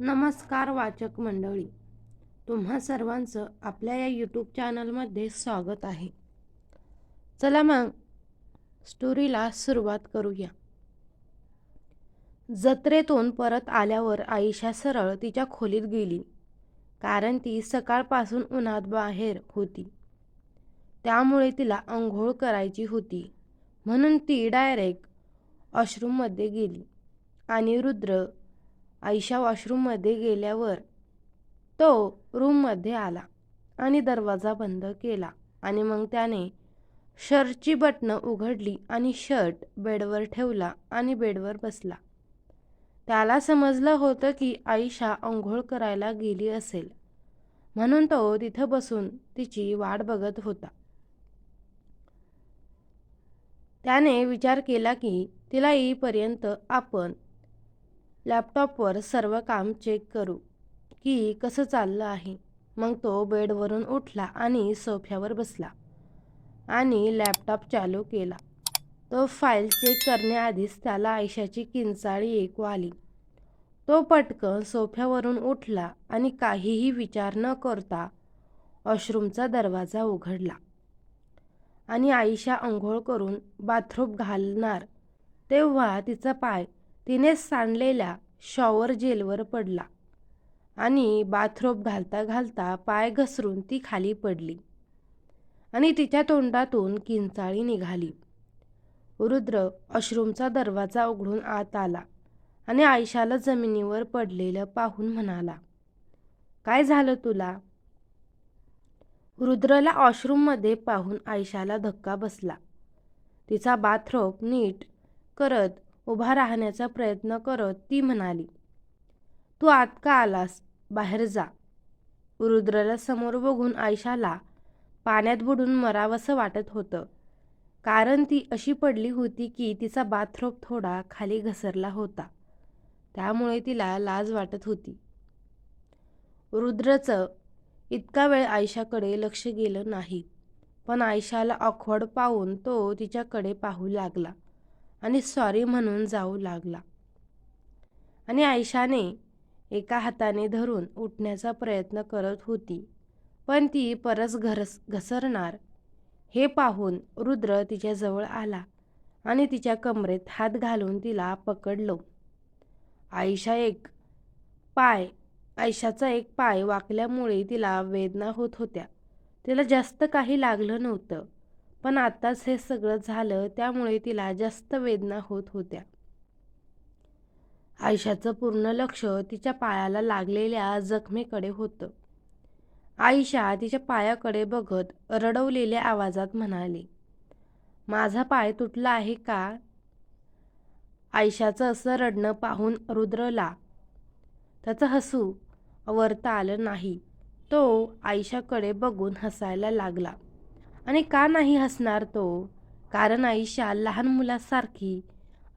नमस्कार वाचक मंडळी. तुम्हा सर्वांचं आपल्या या यूट्यूब चॅनलमध्ये स्वागत आहे. चला मग स्टोरीला सुरुवात करूया. जत्रेतून परत आल्यावर आईशा सरळ तिच्या खोलीत गेली. कारण ती सकाळपासून उन्हात बाहेर होती. त्यामुळे तिला आंघोळ करायची होती. म्हणून ती डायरेक्ट वॉशरूममध्ये गेली. आणि रुद्र आयशा वॉशरूममध्ये गेल्यावर तो रूममध्ये आला आणि दरवाजा बंद केला आणि मग त्याने शर्टची बटणं उघडली आणि शर्ट बेडवर ठेवला आणि बेडवर बसला. त्याला समजलं होतं की आईशा आंघोळ करायला गेली असेल. म्हणून तो तिथं बसून तिची वाट बघत होता. त्याने विचार केला की तिला येईपर्यंत आपण लॅपटॉपवर सर्व काम चेक करू की कसं चाललं आहे. मग तो बेडवरून उठला आणि सोफ्यावर बसला आणि लॅपटॉप चालू केला. तो फाईल चेक करण्याआधीच त्याला आयशाची किंचाळी ऐकू आली. तो पटकन सोफ्यावरून उठला आणि काहीही विचार न करता वॉशरूमचा दरवाजा उघडला आणि आईशा आंघोळ करून बाथरूम घालणार तेव्हा तिचा पाय तिने सांडलेल्या शॉवर जेलवर पडला आणि बाथरोब घालता घालता पाय घसरून ती खाली पडली आणि तिच्या तोंडातून किंचाळी निघाली. रुद्र अश्रूमचा दरवाजा उघडून आत आला आणि आयशाला जमिनीवर पडलेलं पाहून म्हणाला काय झालं तुला? रुद्रला वॉशरूममध्ये पाहून आयशाला धक्का बसला. तिचा बाथरोब नीट करत उभा राहण्याचा प्रयत्न करत ती म्हणाली तू आत का आलास बाहेर जा. रुद्रला समोर बघून आयशाला पाण्यात बुडून मरावंसं वाटत होतं कारण ती अशी पडली होती की तिचा बाथरोब थोडा खाली घसरला होता त्यामुळे तिला लाज वाटत होती. रुद्रचं इतका वेळ आयशाकडे लक्ष गेलं नाही पण आयशाला ऑखवड पाहून तो तिच्याकडे पाहू लागला. आणि सॉरी म्हणून जाऊ लागला. आणि आयशाने एका हाताने धरून उठण्याचा प्रयत्न करत होती. पण ती परस घरस घसरणार. हे पाहून रुद्र तिच्याजवळ आला आणि तिच्या कमरेत हात घालून तिला पकडलो. आयशा एक पाय आयशाचा एक पाय वाकल्यामुळे तिला वेदना होत होत्या. तिला जास्त काही लागलं नव्हतं. पण आत्ताच हे सगळं झालं त्यामुळे तिला जास्त वेदना होत होत्या. आयशाचं पूर्ण लक्ष तिच्या पायाला लागलेल्या जखमेकडे होतं. आयशा तिच्या पायाकडे बघत रडवलेल्या आवाजात म्हणाली माझा पाय तुटला आहे का? आयशाचं असं रडणं पाहून रुद्रला त्याचं हसू वरता आलं नाही. तो आयशाकडे बघून हसायला लागला. आणि का नाही हसणार तो? कारण आईशा लहान मुलासारखी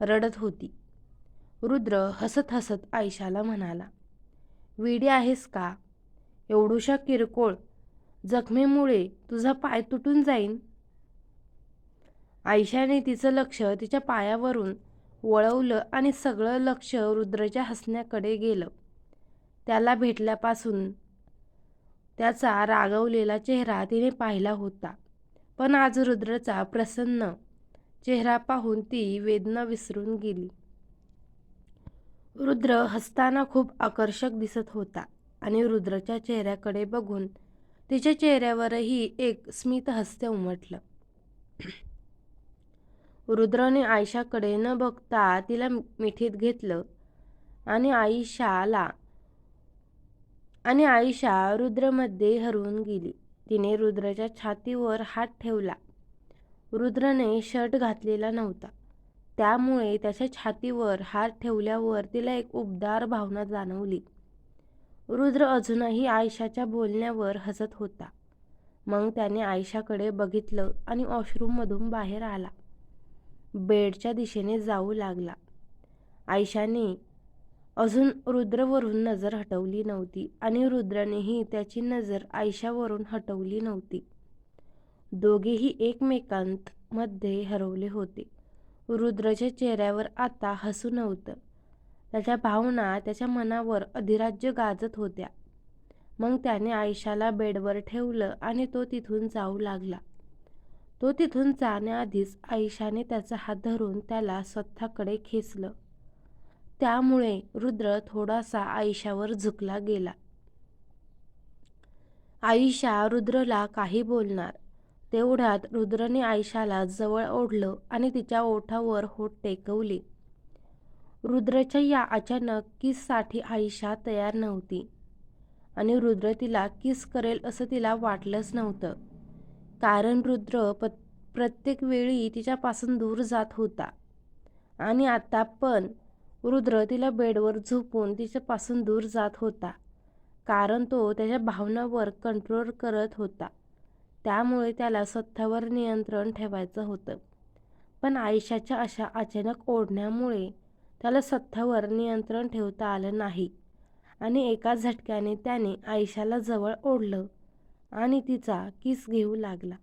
रडत होती. रुद्र हसत हसत आयशाला म्हणाला वेडी आहेस का? एवढूशा किरकोळ जखमेमुळे तुझा पाय तुटून जाईन. आयशाने तिचं लक्ष तिच्या पायावरून वळवलं आणि सगळं लक्ष रुद्रच्या हसण्याकडे गेलं. त्याला भेटल्यापासून त्याचा रागवलेला चेहरा तिने पाहिला होता. पण आज रुद्रचा प्रसन्न चेहरा पाहून ती वेदना विसरून गेली. रुद्र हसताना खूप आकर्षक दिसत होता आणि रुद्रच्या चेहऱ्याकडे बघून तिच्या चेहऱ्यावरही एक स्मित हस्य उमटलं. रुद्रने आयशाकडे न बघता तिला मिठीत घेतलं आणि आईशाला आणि आईशा रुद्रमध्ये हरवून गेली. तिने रुद्राच्या छातीवर हात ठेवला. रुद्रने शर्ट घातलेला नव्हता. त्यामुळे त्याच्या छातीवर हात ठेवल्यावर तिला एक उबदार भावना जाणवली. रुद्र अजूनही आयशाच्या बोलण्यावर हसत होता. मग त्याने आयशाकडे बघितलं आणि वॉशरूममधून बाहेर आला. बेडच्या दिशेने जाऊ लागला. आयशाने अजून रुद्रवरून नजर हटवली नव्हती आणि रुद्रानेही त्याची नजर आयशावरून हटवली नव्हती. दोघेही एकमेकांत मध्ये हरवले होते. रुद्रच्या चेहऱ्यावर आता हसू नव्हतं. त्याच्या भावना त्याच्या मनावर अधिराज्य गाजत होत्या. मग त्याने आयशाला बेडवर ठेवलं आणि तो तिथून जाऊ लागला. तो तिथून जाण्याआधीच आयशाने त्याचा हात धरून त्याला स्वतःकडे खेचलं. त्यामुळे रुद्र थोडासा आयशावर झुकला गेला. आईशा रुद्रला काही बोलणार. तेवढ्यात रुद्रने आयशाला जवळ ओढलं आणि तिच्या ओठावर होठ टेकवले. रुद्रच्या या अचानक किससाठी आयशा तयार नव्हती. आणि रुद्र तिला किस करेल असं तिला वाटलंच नव्हतं. कारण रुद्र प प्रत्येक वेळी तिच्यापासून दूर जात होता. आणि आता पण रुद्र तिला बेडवर झोपून तिच्यापासून दूर जात होता. कारण तो त्याच्या भावनावर कंट्रोल करत होता. त्यामुळे त्याला स्वतःवर नियंत्रण ठेवायचं होतं. पण आयुष्याच्या अशा अचानक ओढण्यामुळे त्याला स्वतःवर नियंत्रण ठेवता आलं नाही. आणि एका झटक्याने त्याने आयशाला जवळ ओढलं आणि तिचा किस घेऊ लागला.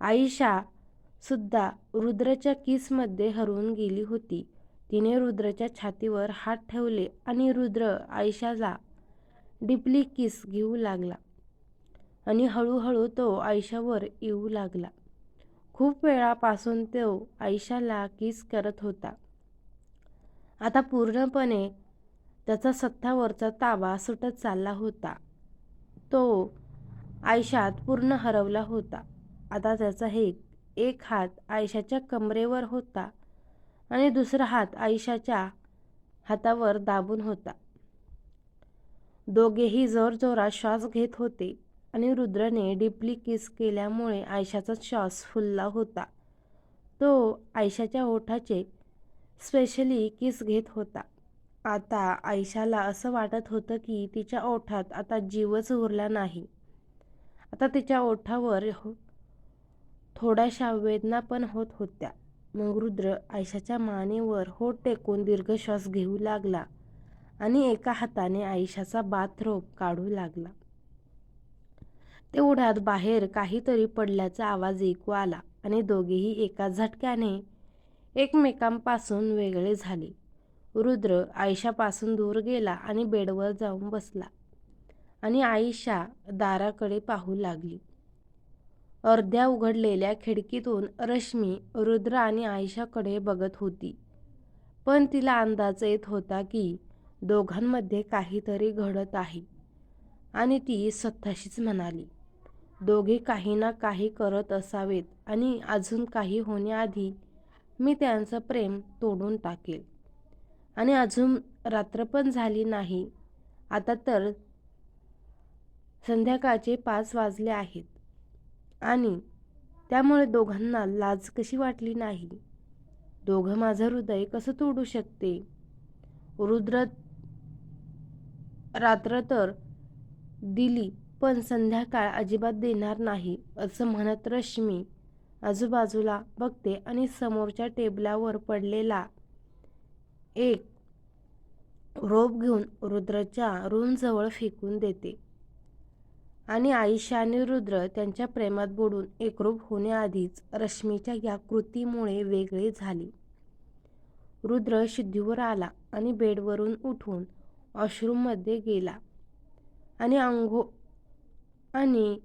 आयशा सुद्धा रुद्रच्या किसमध्ये हरवून गेली होती. तिने रुद्रच्या छातीवर हात ठेवले आणि रुद्र आयशाला डिपली किस घेऊ लागला आणि हळूहळू तो आयशावर येऊ लागला. खूप वेळापासून तो आयशाला किस करत होता. आता पूर्णपणे त्याचा सत्तावरचा ताबा सुटत चालला होता. तो आयशात पूर्ण हरवला होता. आता त्याचा हे एक हात आयशाच्या कमरेवर होता. आणि दुसरा हात आयशाच्या हातावर दाबून होता. दोघेही जोरजोरात श्वास घेत होते आणि रुद्रने डीपली किस केल्यामुळे आयशाचा श्वास फुलला होता. तो आयशाच्या ओठाचे स्पेशली किस घेत होता. आता आयशाला असं वाटत होतं की तिच्या ओठात आता जीवच उरला नाही. आता तिच्या ओठावर थोड्याशा वेदना पण होत होत्या. मग रुद्र आयशाच्या मानेवर हो टेकून दीर्घ श्वास घेऊ लागला आणि एका हाताने आयशाचा बाथरोब काढू लागला. तेवढ्यात बाहेर काहीतरी पडल्याचा आवाज ऐकू आला आणि दोघेही एका झटक्याने एकमेकांपासून वेगळे झाले. रुद्र आयशापासून दूर गेला आणि बेडवर जाऊन बसला आणि आयशा दाराकडे पाहू लागली. अर्ध्या उघडलेल्या खिडकीतून रश्मी रुद्र आणि आयशाकडे बघत होती. पण तिला अंदाज येत होता की दोघांमध्ये काहीतरी घडत आहे. आणि ती स्वतःशीच म्हणाली दोघे काही ना काही करत असावेत आणि अजून काही होण्याआधी मी त्यांचं प्रेम तोडून टाकेल. आणि अजून रात्र पण झाली नाही. आता तर संध्याकाळचे पाच वाजले आहेत. आणि त्यामुळे दोघांना लाज कशी वाटली नाही. दोघं माझं हृदय कसं तोडू शकते? रुद्र रात्र तर दिली पण संध्याकाळ अजिबात देणार नाही असं म्हणत रश्मी आजूबाजूला बघते आणि समोरच्या टेबलावर पडलेला एक रोप घेऊन रुद्रच्या रूमजवळ फेकून देते. आणि आईशा आणि रुद्र त्यांच्या प्रेमात बुडून एकरूप होण्याआधीच रश्मीच्या या कृतीमुळे वेगळे झाले. रुद्र सिद्धीवर आला आणि बेडवरून उठून वॉशरूममध्ये गेला. आणि अंघो आणि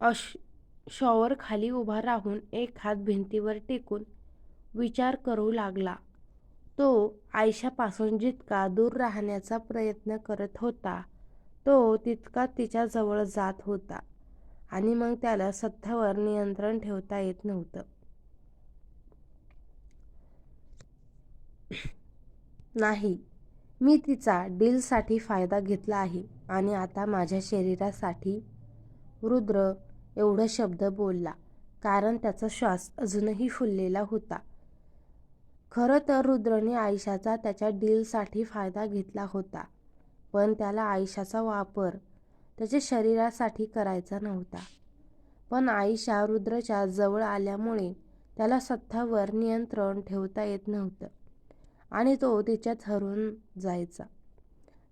अश शॉवर खाली उभा राहून एक हात भिंतीवर टेकून विचार करू लागला. तो आयशापासून जितका दूर राहण्याचा प्रयत्न करत होता तो तितका तिच्याजवळ जात होता आणि मग त्याला सत्तावर नियंत्रण ठेवता येत नव्हतं. नाही मी तिचा डीलसाठी फायदा घेतला आहे आणि आता माझ्या शरीरासाठी रुद्र एवढा शब्द बोलला कारण त्याचा श्वास अजूनही फुललेला होता. खरं तर रुद्रने आयशाचा त्याच्या डीलसाठी फायदा घेतला होता. पण त्याला आयशाचा वापर त्याच्या शरीरासाठी करायचा नव्हता. पण आयशा रुद्रच्या जवळ आल्यामुळे त्याला सत्तावर नियंत्रण ठेवता येत नव्हतं आणि तो तिच्यात हरून जायचा.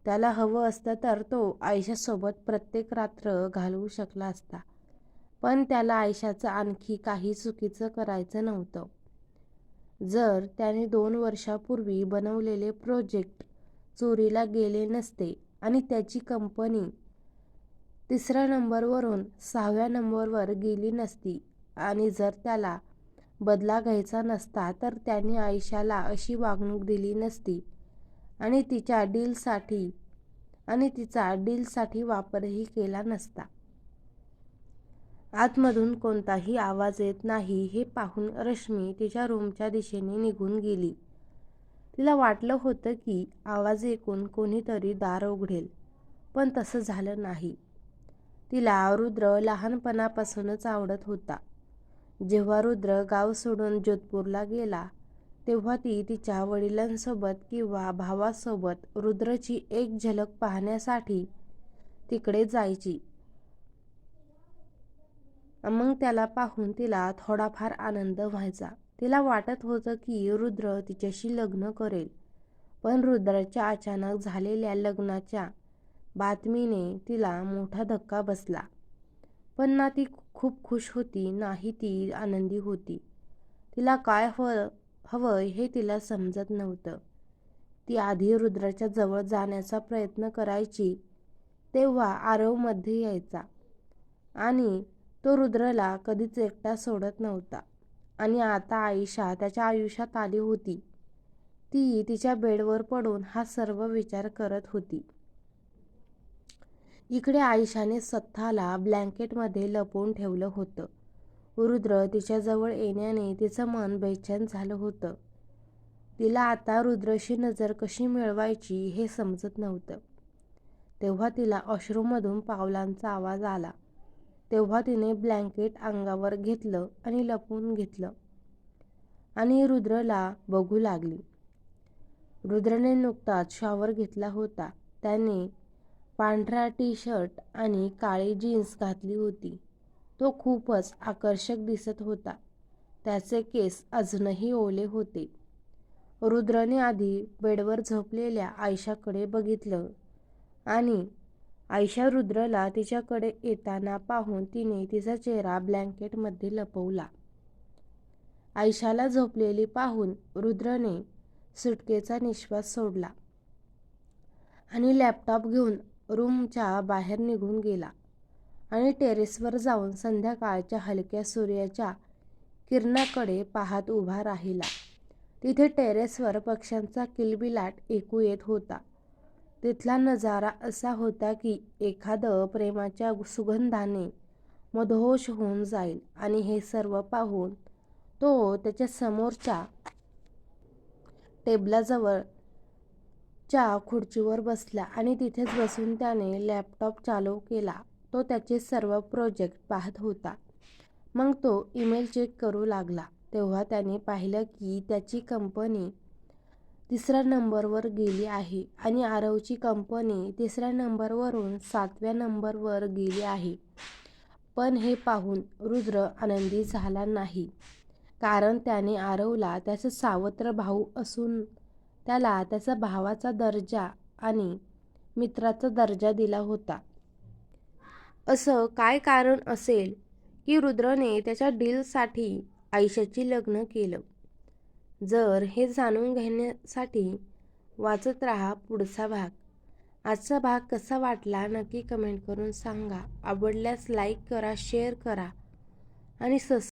त्याला हवं असतं तर तो आयशासोबत प्रत्येक रात्र घालवू शकला असता पण त्याला आयशाचं आणखी काही चुकीचं करायचं नव्हतं. जर त्याने दोन वर्षापूर्वी बनवलेले प्रोजेक्ट चोरीला गेले नसते आणि त्याची कंपनी तिसऱ्या नंबरवरून सहाव्या नंबरवर गेली नसती आणि जर त्याला बदला घ्यायचा नसता तर त्याने आयशाला अशी वागणूक दिली नसती. आणि तिच्या डीलसाठी आणि तिचा डीलसाठी वापरही केला नसता. आतमधून कोणताही आवाज येत नाही हे पाहून रश्मी तिच्या रूमच्या दिशेने निघून गेली. तिला वाटलं होतं की आवाज ऐकून कोणीतरी दार उघडेल पण तसं झालं नाही. तिला रुद्र लहानपणापासूनच आवडत होता. जेव्हा रुद्र गाव सोडून जोधपूरला गेला तेव्हा ती तिच्या वडिलांसोबत किंवा भावासोबत रुद्रची एक झलक पाहण्यासाठी तिकडे जायची. मग त्याला पाहून तिला थोडाफार आनंद व्हायचा. तिला वाटत होतं की रुद्र तिच्याशी लग्न करेल. पण रुद्राच्या अचानक झालेल्या लग्नाच्या बातमीने तिला मोठा धक्का बसला. पण ना ती खूप खुश होती नाही ती आनंदी होती. तिला काय हवं हवं हे तिला समजत नव्हतं. ती आधी रुद्राच्या जवळ जाण्याचा प्रयत्न करायची तेव्हा आरवमध्ये यायचा. आणि तो रुद्रला कधीच एकटा सोडत नव्हता. आणि आता आयुषा त्याच्या आयुष्यात आली होती. ती तिच्या बेडवर पडून हा सर्व विचार करत होती. इकडे आयुषाने स्वतःला ब्लँकेटमध्ये लपवून ठेवलं होतं. रुद्र तिच्याजवळ येण्याने तिचं मन बेचैन झालं होतं. तिला आता रुद्रशी नजर कशी मिळवायची हे समजत नव्हतं. तेव्हा तिला अश्रूमधून पावलांचा आवाज आला. तेव्हा तिने ब्लँकेट अंगावर घेतलं आणि लपवून घेतलं. आणि रुद्रला बघू लागली. रुद्रने नुकताच शॉवर घेतला होता. त्याने पांढरा टी शर्ट आणि काळी जीन्स घातली होती. तो खूपच आकर्षक दिसत होता. त्याचे केस अजूनही ओले होते. रुद्रने आधी बेडवर झोपलेल्या आयशाकडे बघितलं आणि आयशा रुद्रला तिच्याकडे येताना पाहून तिने तिचा चेहरा ब्लँकेटमध्ये लपवला. आयशाला झोपलेली पाहून रुद्रने सुटकेचा निश्वास सोडला आणि लॅपटॉप घेऊन रूमच्या बाहेर निघून गेला आणि टेरेसवर जाऊन संध्याकाळच्या हलक्या सूर्याच्या किरणाकडे पाहत उभा राहिला. तिथे टेरेसवर पक्ष्यांचा किलबिलाट ऐकू येत होता. तिथला नजारा असा होता की एखादं प्रेमाच्या सुगंधाने मधोश होऊन जाईल आणि हे सर्व पाहून तो त्याच्या समोरच्या टेबलाजवळ च्या खुर्चीवर बसला आणि तिथेच बसून त्याने लॅपटॉप चालू केला. तो त्याचे सर्व प्रोजेक्ट पाहत होता. मग तो ईमेल चेक करू लागला. तेव्हा त्याने पाहिलं की त्याची कंपनी तिसऱ्या नंबरवर गेली आहे आणि आरवची कंपनी तिसऱ्या नंबरवरून सातव्या नंबरवर गेली आहे. पण हे पाहून रुद्र आनंदी झाला नाही. कारण त्याने आरवला त्याचा सावत्र भाऊ असून त्याला त्याचा भावाचा दर्जा आणि मित्राचा दर्जा दिला होता. असं काय कारण असेल की रुद्रने त्याच्या डीलसाठी आयुष्याची लग्न केलं? जर हे जाणून घेण्यासाठी वाचत राहा पुढचा भाग. आजचा भाग कसा वाटला नक्की कमेंट करून सांगा. आवडल्यास लाईक करा शेअर करा आणि सस